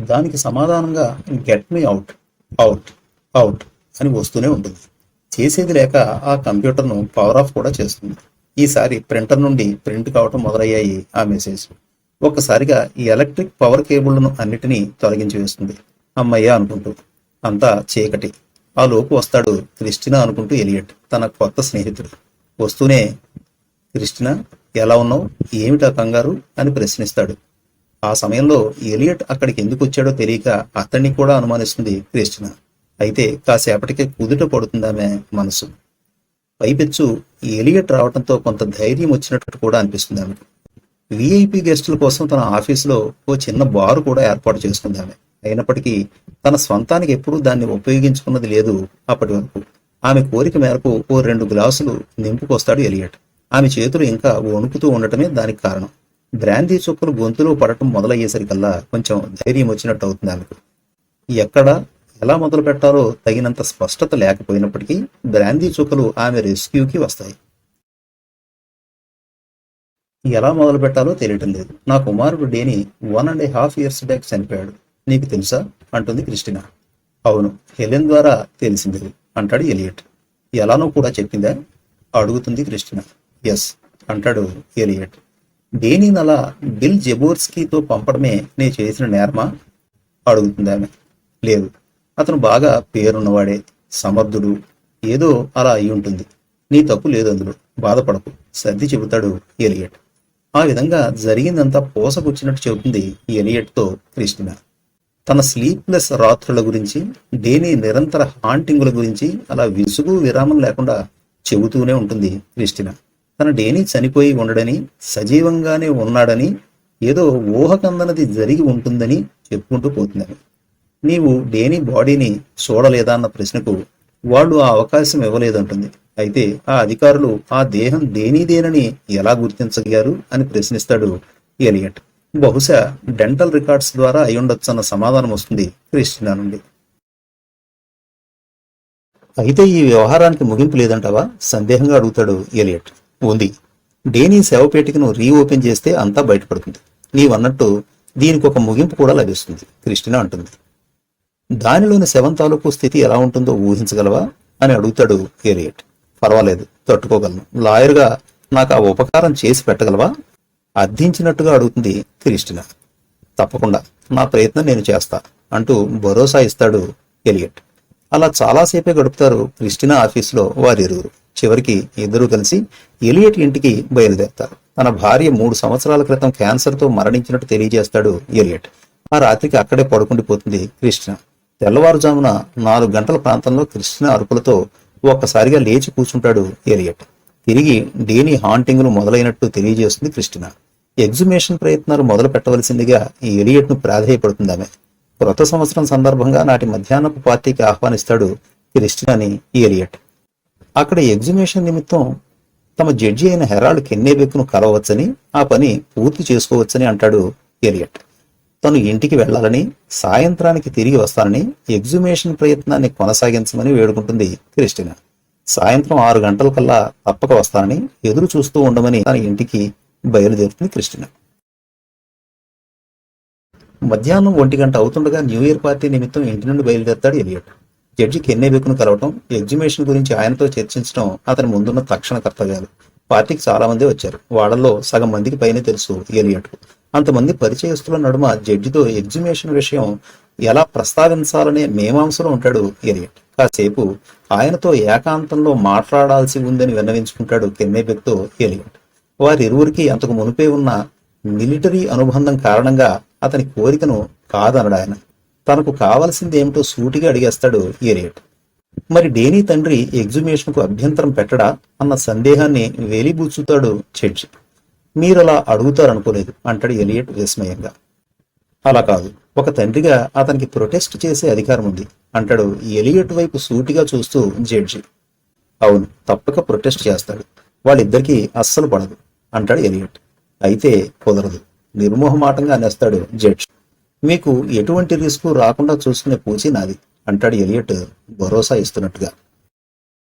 దానికి సమాధానంగా get me out out out అని వస్తూనే ఉంటుంది. చేసేది లేక ఆ కంప్యూటర్ను పవర్ ఆఫ్ కూడా చేస్తుంది. ఈసారి ప్రింటర్ నుండి ప్రింట్ కావటం మొదలయ్యాయి ఆ మెసేజ్ ఒక్కసారిగా ఈ ఎలక్ట్రిక్ పవర్ కేబుళ్ళను అన్నిటినీ తొలగించి వేస్తుంది. అమ్మయ్య అనుకుంటూ. అంతా చీకటి. ఆ లోపు వస్తాడు క్రిస్టినా అనుకుంటూ ఎలియట్ తన కొత్త స్నేహితుడు. వస్తూనే క్రిస్టినా ఎలా ఉన్నావు? ఏమిటా కంగారు? అని ప్రశ్నిస్తాడు. ఆ సమయంలో ఎలియట్ అక్కడికి ఎందుకు వచ్చాడో తెలియక అతన్ని కూడా అనుమానిస్తుంది క్రిస్టిన. అయితే కాసేపటికే కుదుట పడుతుందామె మనసు. పైపెచ్చు ఎలియట్ రావడంతో కొంత ధైర్యం వచ్చినట్టు కూడా అనిపిస్తుంది ఆమెకు విఐపి గెస్టుల కోసం తన ఆఫీసులో ఓ చిన్న బారు కూడా ఏర్పాటు చేసుకుంది ఆమె అయినప్పటికీ తన స్వంతానికి ఎప్పుడూ దాన్ని ఉపయోగించుకున్నది లేదు అప్పటి వరకు. ఆమె కోరిక మేరకు ఓ రెండు గ్లాసులు నింపుకొస్తాడు ఎలియట్. ఆమె చేతులు ఇంకా వణుకుతూ ఉండటమే దానికి కారణం. బ్రాందీ చుక్కలు గొంతులో పడటం మొదలయ్యేసరికల్లా కొంచెం ధైర్యం వచ్చినట్టు అవుతుంది ఆమెకు. ఎక్కడ ఎలా మొదలు పెట్టాలో తగినంత స్పష్టత లేకపోయినప్పటికీ బ్రాందీ చుక్కలు ఆమె రెస్క్యూకి వస్తాయి. ఎలా మొదలు పెట్టాలో తెలియటం లేదు. నా కుమారుడు Danny one and half years back చనిపోయాడు. నీకు తెలుసా? అంటుంది క్రిస్టినా. అవును హెలెన్ ద్వారా తెలిసింది అంటాడు ఎలియట్. ఎలానో కూడా చెప్పిందా? అడుగుతుంది క్రిస్టినా. ఎస్ అంటాడు ఎలియట్. డేనీని అలా బిల్ జెబోర్స్కీతో పంపడమే నేను చేసిన నేరమా? అడుగుతుంది ఆమె లేదు అతను బాగా పేరున్నవాడే సమర్థుడు ఏదో అలా అయి ఉంటుంది. నీ తప్పు లేదు అందులో బాధపడకు సర్ది చెబుతాడు ఎలియట్. ఆ విధంగా జరిగిందంతా పోసకొచ్చినట్టు చెబుతుంది ఎలియట్తో క్రిస్టినా తన స్లీప్లెస్ రాత్రుల గురించి దేని నిరంతర హాంటింగుల గురించి అలా విసుగు విరామం లేకుండా చెబుతూనే ఉంటుంది క్రిస్టినా తన డేని చనిపోయి ఉండడని సజీవంగానే ఉన్నాడని ఏదో ఊహకందనది జరిగి ఉంటుందని చెప్పుకుంటూ పోతున్నాను నీవు డేని బాడీని చూడలేదా అన్న ప్రశ్నకు వాళ్ళు ఆ అవకాశం ఇవ్వలేదంటుంది. అయితే ఆ అధికారులు ఆ దేహం దేనిదేనని ఎలా గుర్తించగలిగారు అని ప్రశ్నిస్తాడు ఎలియట్. బహుశా డెంటల్ రికార్డ్స్ ద్వారా అయ్యుండొచ్చన్న సమాధానం వస్తుంది క్రిస్టినా నుండి. అయితే ఈ వ్యవహారానికి ముగింపు లేదంటావా? సందేహంగా అడుగుతాడు ఎలియట్. ఉంది. డేనీ శవపేటికను రీఓపెన్ చేస్తే అంతా బయటపడుతుంది. నీవన్నట్టు దీనికి ఒక ముగింపు కూడా లభిస్తుంది. క్రిస్టినా అంటుంది. దానిలోని శవం తాలూకు స్థితి ఎలా ఉంటుందో ఊహించగలవా? అని అడుగుతాడు ఎలియట్ పర్వాలేదు తట్టుకోగలను. లాయర్గా నాకు ఆ ఉపకారం చేసి పెట్టగలవా? అర్థించినట్టుగా అడుగుతుంది క్రిస్టినా తప్పకుండా నా ప్రయత్నం నేను చేస్తా అంటూ భరోసా ఇస్తాడు ఎలియట్ అలా చాలాసేపే గడుపుతారు క్రిస్టినా ఆఫీసులో వారిరువురు. చివరికి ఇద్దరూ కలిసి ఎలియట్ ఇంటికి బయలుదేరతారు. తన భార్య మూడు సంవత్సరాల క్రితం క్యాన్సర్తో మరణించినట్టు తెలియజేస్తాడు ఎలియట్. ఆ రాత్రికి అక్కడే పడుకుండిపోతుంది కృష్ణ. తెల్లవారుజామున నాలుగు గంటల ప్రాంతంలో కృష్ణ అరుపులతో ఒక్కసారిగా లేచి కూర్చుంటాడు ఎలియట్. తిరిగి డేని హాంటింగ్లు మొదలైనట్టు తెలియజేస్తుంది కృష్ణ. ఎగ్జిమేషన్ ప్రయత్నాలు మొదలు పెట్టవలసిందిగా ఈ ఎలియట్ను ప్రాధేయపడుతుంది ఆమె. క్రొత్త సంవత్సరం సందర్భంగా నాటి మధ్యాహ్నపు పార్టీకి ఆహ్వానిస్తాడు క్రిస్టినాని ఈ ఎలియట్. అక్కడ ఎగ్జిబిషన్ నిమిత్తం తమ జడ్జి అయిన హెరాల్డ్ కెన్నేబెక్ను కలవచ్చని ఆ పని పూర్తి చేసుకోవచ్చని అంటాడు ఎలియట్ తను ఇంటికి వెళ్ళాలని సాయంత్రానికి తిరిగి వస్తానని ఎగ్జిబిషన్ ప్రయత్నాన్ని కొనసాగించమని వేడుకుంటుంది క్రిస్టినా. సాయంత్రం ఆరు గంటల కల్లా తప్పక వస్తానని ఎదురు చూస్తూ ఉండమని తన ఇంటికి బయలుదేరుతుంది క్రిస్టినా. మధ్యాహ్నం ఒంటి గంట అవుతుండగా న్యూ ఇయర్ పార్టీ నిమిత్తం ఇంటి నుండి బయలుదేరతాడు ఎలియట్. జడ్జి కెన్నెబెక్ను కలవటం ఎగ్జిబిషన్ గురించి ఆయనతో చర్చించడం అతని ముందున్న తక్షణ కర్తవ్యాలు. పార్టీకి చాలా మంది వచ్చారు. వాళ్ళల్లో సగం మందికి పైనే తెలుసు ఎలియట్ అంతమంది పరిచయస్తుల నడుమ జడ్జితో ఎగ్జిబిషన్ విషయం ఎలా ప్రస్తావించాలనే మేమాంసలో ఉంటాడు ఎలియట్ కాసేపు ఆయనతో ఏకాంతంలో మాట్లాడాల్సి ఉందని విన్నవించుకుంటాడు కెన్నెబెక్తో ఎలియట్ వారిరువురికి అంతకు మునిపే ఉన్న మిలిటరీ అనుబంధం కారణంగా అతని కోరికను కాదనడు ఆయన. తనకు కావలసింది ఏమిటో సూటిగా అడిగేస్తాడు ఏరియట్. మరి డేనీ తండ్రి ఎగ్జిబిషన్కు అభ్యంతరం పెట్టడా అన్న సందేహాన్ని వేలిబూచుతాడు చెడ్జి మీరలా అడుగుతారనుకోలేదు అంటాడు ఎలియట్ విస్మయంగా. అలా కాదు ఒక తండ్రిగా అతనికి ప్రొటెస్ట్ చేసే అధికారం ఉంది అంటాడు ఎలియట్ వైపు సూటిగా చూస్తూ జడ్జి అవును తప్పక ప్రొటెస్ట్ చేస్తాడు వాళ్ళిద్దరికీ అస్సలు పడదు అంటాడు ఎలియట్ అయితే కుదరదు నిర్మోహమాటంగా అనేస్తాడు జడ్జి మీకు ఎటువంటి రిస్క్ రాకుండా చూసుకునే పూచి నాది అంటాడు ఎలియట్ భరోసా ఇస్తున్నట్టుగా.